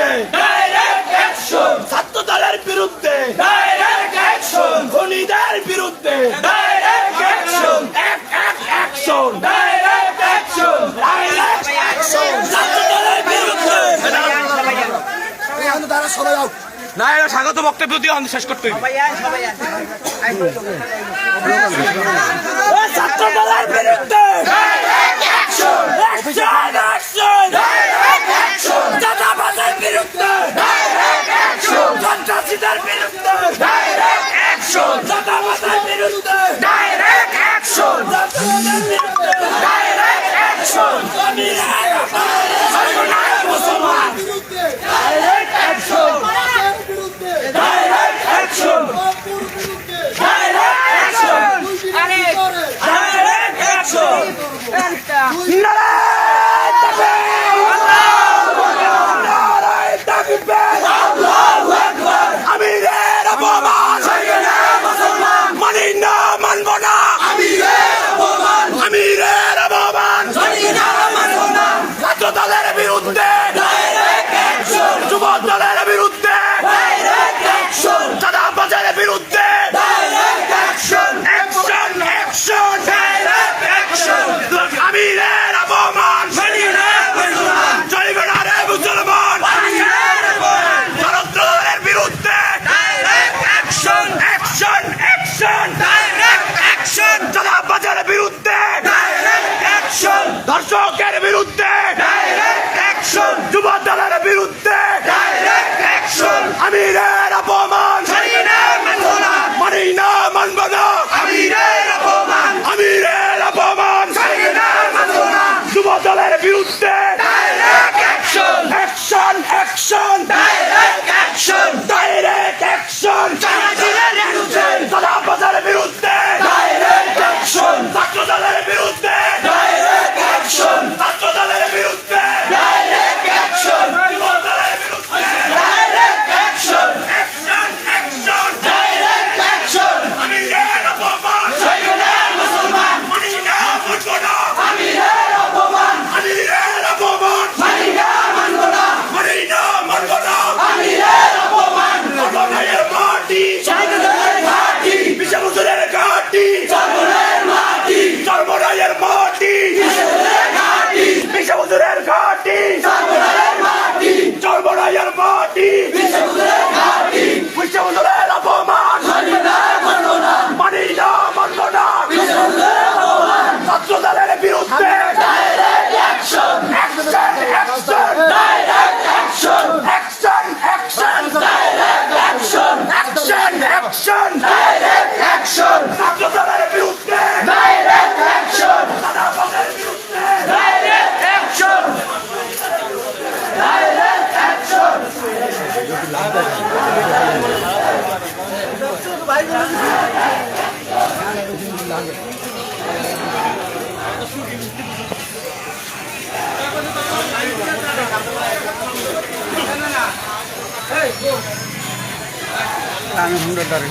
বিরুদ্ধে। Direct action ছাত্র দলের বিরুদ্ধে। ডাইরেক্ট অ্যাকশন ধনীদের বিরুদ্ধে। ডাইরেক্ট অ্যাকশন এক এক action direct action direct action ছাত্র দলের বিরুদ্ধে। তারা সরে যাও না এরা স্বাগত বক্তব্য দিয়ে শেষ করতে হবে। বিরুদ্ধে ডাইরেক্ট অ্যাকশন সন্ত্রাসীদের বিরুদ্ধে ডাইরেক্ট অ্যাকশন জাতাবাদের বিরুদ্ধে ধর্ষকের বিরুদ্ধে ডাইরেক্ট অ্যাকশন যুব দলের বিরুদ্ধে ডাইরেক্ট অ্যাকশন আমিরের দূরের ঘাটি আমি হুন্ডার হুন্ডার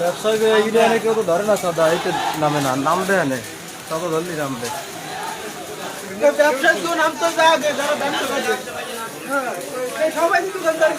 ব্যবসায় এইটা এনে কেউ তো ধরে না সাদা এইটা নামে না নামবে এনে সব ধরলি নামবে। ব্যবসায় কেউ নামতে যায় আগে যারা ব্যবসা করে। সবাই কিন্তু দোকানদারি